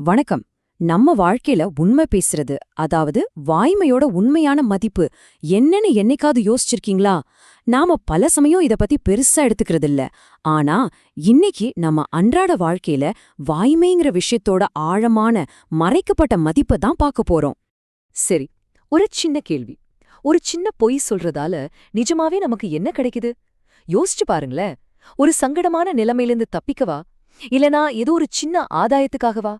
வணக்கம். நம்ம வாழ்க்கையில உண்மை பேசுறது அதாவது வாய்மையோட உண்மையான மதிப்பு என்னன்னு என்னைக்காவது யோசிச்சிருக்கீங்களா? நாம பல சமயம் இத பத்தி பெருசா எடுத்துக்கிறது இல்ல ஆனா இன்னைக்கு நம்ம அன்றாட வாழ்க்கையில வாய்மைங்கிற விஷயத்தோட ஆழமான மறைக்கப்பட்ட மதிப்பை தான் பார்க்க போறோம். சரி ஒரு சின்ன கேள்வி. ஒரு சின்ன பொய் சொல்றதால நிஜமாவே நமக்கு என்ன கிடைக்குது? யோசிச்சு பாருங்களேன். ஒரு சங்கடமான நிலைமையிலிருந்து தப்பிக்கவா? இல்லனா ஏதோ ஒரு சின்ன ஆதாயத்துக்காகவா?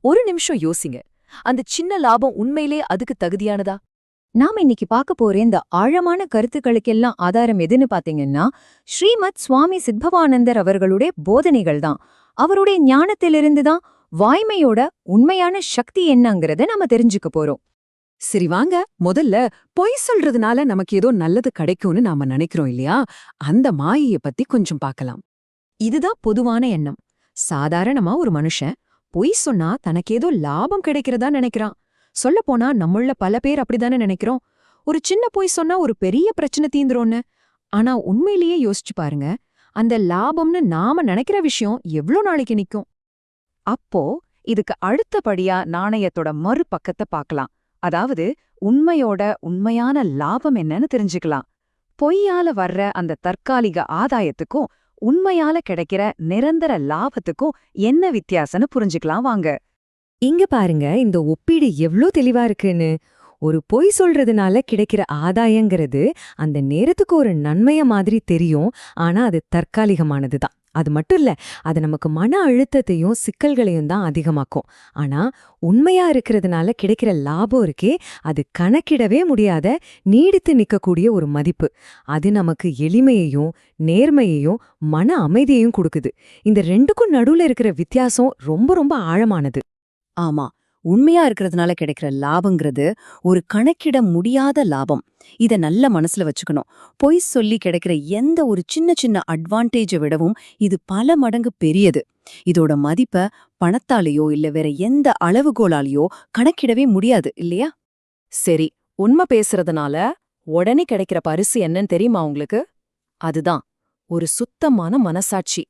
ஒரு நிமிஷம் யோசிங்க. அந்த சின்ன லாபம் உண்மையிலே அதுக்கு தகுதியானதா? நாம இன்னைக்கு பார்க்க போற இந்த ஆழமான கருத்துக்களுக்கெல்லாம் ஆதாரம் எதுன்னு பாத்தீங்கன்னா ஸ்ரீமத் சுவாமி சித்பவானந்தர் அவர்களுடைய போதனைகள் தான். அவருடைய ஞானத்திலிருந்து தான் வாய்மையோட உண்மையான சக்தி என்னங்கிறத நாம தெரிஞ்சுக்க போறோம். சரி வாங்க முதல்ல பொய் சொல்றதுனால நமக்கு ஏதோ நல்லது கிடைக்கும்னு நாம நினைக்கிறோம் இல்லையா? அந்த மாயைய பத்தி கொஞ்சம் பார்க்கலாம். இதுதான் பொதுவான எண்ணம். சாதாரணமா ஒரு மனுஷன் பொய் சொன்னா தனக்கு ஏதோ லாபம் கிடைக்கிறதா நினைக்கிறான். சொல்லப்போனா நம்மள பல பேர் அப்படிதானே நினைக்கிறோம். ஒரு சின்ன பொய் சொன்னா ஒரு பெரிய பிரச்சனை தீந்துரும்னு. ஆனா உண்மையிலேயே யோசிச்சு பாருங்க அந்த லாபம்னு நாம நினைக்கிற விஷயம் எவ்ளோ நாளைக்கு நிக்கும்? அப்போ இதுக்கு அடுத்தபடியா நாணயத்தோட மறுபக்கத்தை பார்க்கலாம். அதாவது உண்மையோட உண்மையான லாபம் என்னன்னு தெரிஞ்சுக்கலாம். பொய்யால வர்ற அந்த தற்காலிக ஆதாயத்துக்கும் உண்மையால கிடைக்கிற நிரந்தர லாபத்துக்கும் என்ன வித்தியாசம்னு புரிஞ்சுக்கலாம் வாங்க. இங்க பாருங்க இந்த ஒப்பீடு எவ்ளோ தெளிவா இருக்குன்னு. ஒரு பொய் சொல்றதுனால கிடைக்கிற ஆதாயங்கிறது அந்த நேரத்துக்கு ஒரு நன்மைய மாதிரி தெரியும். ஆனா அது தற்காலிகமானது தான் அது மட்டும் இல்ல அது நமக்கு மன அழுத்தத்தையும் சிக்கல்களையும் தான் அதிகமாக்கும். ஆனா உண்மையா இருக்கிறதுனால கிடைக்கிற லாபம் இருக்கே அது கணக்கிடவே முடியாத நீடித்து நிக்கக்கூடிய ஒரு மதிப்பு. அது நமக்கு எளிமையையும் நேர்மையையும் மன அமைதியையும் கொடுக்குது. இந்த ரெண்டுக்கும் நடுவுல இருக்கிற வித்தியாசம் ரொம்ப ரொம்ப ஆழமானது. ஆமா. உண்மையா இருக்கிறதுனால கிடைக்கிற லாபங்கிறது ஒரு கணக்கிட முடியாத லாபம். இத நல்ல மனசுல வச்சுக்கணும். பொய் சொல்லி கிடைக்கிற எந்த ஒரு சின்ன சின்ன அட்வான்டேஜை விடவும் இது பல மடங்கு பெரியது. இதோட மதிப்ப பணத்தாலேயோ இல்ல வேற எந்த அளவுகோலாலேயோ கணக்கிடவே முடியாது இல்லையா? சரி உண்மை பேசுறதுனால உடனே கிடைக்கிற பரிசு என்னன்னு தெரியுமா உங்களுக்கு? அதுதான் ஒரு சுத்தமான மனசாட்சி.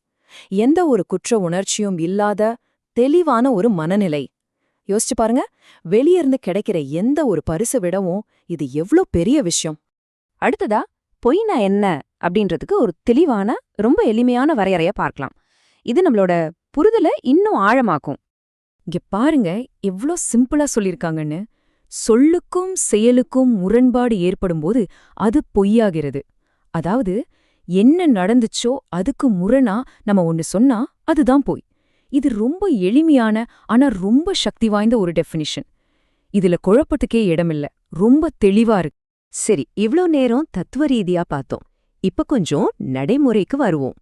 எந்த ஒரு குற்ற உணர்ச்சியும் இல்லாத தெளிவான ஒரு மனநிலை. யோசிச்சு பாருங்க. வெளியிருந்து கிடைக்கிற எந்த ஒரு பரிசு விடவும் இது எவ்ளோ பெரிய விஷயம். அடுத்ததா பொய்னா என்ன அப்படின்றதுக்கு ஒரு தெளிவான ரொம்ப எளிமையான வரையறைய பார்க்கலாம். இது நம்மளோட புரிதல இன்னும் ஆழமாக்கும். இங்க பாருங்க எவ்ளோ சிம்பிளா சொல்லியிருக்காங்கன்னு. சொல்லுக்கும் செயலுக்கும் முரண்பாடு ஏற்படும்போது அது பொய்யாகிறது. அதாவது என்ன நடந்துச்சோ அதுக்கு முரணா நம்ம ஒன்னு சொன்னா அதுதான் பொய். இது ரொம்ப எளிமையான ஆனா ரொம்ப சக்தி வாய்ந்த ஒரு டெஃபினிஷன் இதுல குழப்பத்துக்கே இடமில்ல ரொம்ப தெளிவா இருக்கு. சரி இவ்ளோ நேரம் தத்துவ ரீதியா பார்த்தோம். இப்ப கொஞ்சம் நடைமுறைக்கு வருவோம்.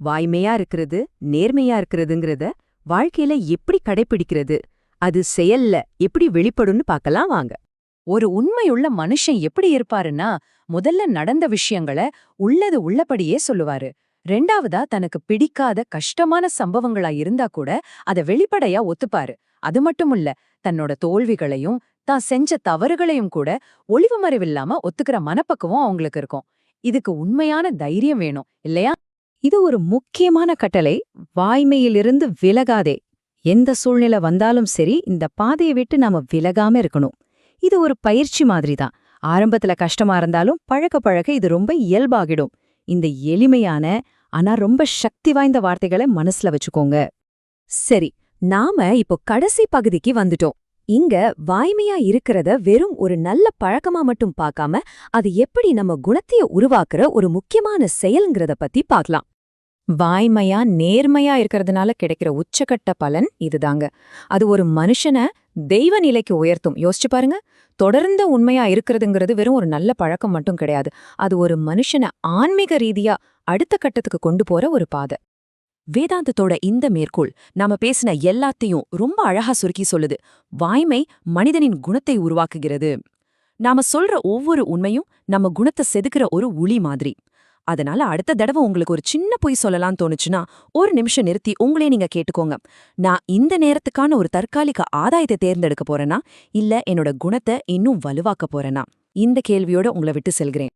வாய்மையா இருக்கிறது நேர்மையா இருக்கிறதுங்கிறத வாழ்க்கையில எப்படி கடைபிடிக்கிறது அது செயல்ல எப்படி வெளிப்படும்னு பார்க்கலாம் வாங்க. ஒரு உண்மையுள்ள மனுஷன் எப்படி இருப்பாருன்னா முதல்ல நடந்த விஷயங்கள உள்ளது உள்ளபடியே சொல்லுவாரு. ரெண்டாவதா தனக்கு பிடிக்காத கஷ்டமான சம்பவங்களா இருந்தா கூட அத வெளிப்படையா ஒத்துப்பாரு. அது மட்டும் இல்ல தன்னோட தோல்விகளையும் தான் செஞ்ச தவறுகளையும் கூட ஒளிவு மறைவில்லாம ஒத்துக்கிற மனப்பக்குவம் அவங்களுக்கு இருக்கும். இதுக்கு உண்மையான தைரியம் வேணும் இல்லையா? இது ஒரு முக்கியமான கட்டளை. வாய்மையிலிருந்து விலகாதே. எந்த சூழ்நிலை வந்தாலும் சரி இந்த பாதையை விட்டு நாம விலகாம இருக்கணும். இது ஒரு பயிற்சி மாதிரி தான் ஆரம்பத்துல கஷ்டமா இருந்தாலும் பழக்க பழக்க இது ரொம்ப இயல்பாகிடும். இந்த எளிமையான ஆனா ரொம்ப சக்தி வாய்ந்த வார்த்தைகளை மனசுல வச்சுக்கோங்க. சரி நாம இப்போ கடைசி பகுதிக்கு வந்துட்டோம். இங்க வாய்மையா இருக்கிறத வெறும் ஒரு நல்ல பழக்கமா மட்டும் பார்க்காம அது எப்படி நம்ம குணத்தைய உருவாக்குற ஒரு முக்கியமான செயல்ங்கிறத பத்தி பார்க்கலாம். வாய்மையா நேர்மையா இருக்கிறதுனால கிடைக்கிற உச்சக்கட்ட பலன் இதுதாங்க. அது ஒரு மனுஷனை தெய்வ நிலைக்கு உயர்த்தும். யோசிச்சு பாருங்க. தொடர்ந்த உண்மையா இருக்கிறதுங்கிறது வெறும் ஒரு நல்ல பழக்கம் மட்டும் கிடையாது. அது ஒரு மனுஷனை ஆன்மீக ரீதியா அடுத்த கட்டத்துக்கு கொண்டு போற ஒரு பாதை. வேதாந்தத்தோட இந்த மேற்கோள் நாம பேசின எல்லாத்தையும் ரொம்ப அழகா சுருக்கி சொல்லுது. வாய்மை மனிதனின் குணத்தை உருவாக்குகிறது. நாம சொல்ற ஒவ்வொரு உண்மையும் நம்ம குணத்தை செதுக்கிற ஒரு உளி மாதிரி. அதனால அடுத்த தடவை உங்களுக்கு ஒரு சின்ன பொய் சொல்லலாம்னு தோணுச்சுன்னா ஒரு நிமிஷம் நிறுத்தி உங்களே நீங்க கேட்டுக்கோங்க. நான் இந்த நேரத்துக்கான ஒரு தற்காலிக ஆதாயத்தை தேர்ந்தெடுக்க போறேனா இல்ல என்னோட குணத்தை இன்னும் வலுவாக்க போறேனா? இந்த கேள்வியோட உங்களை விட்டு செல்கிறேன்.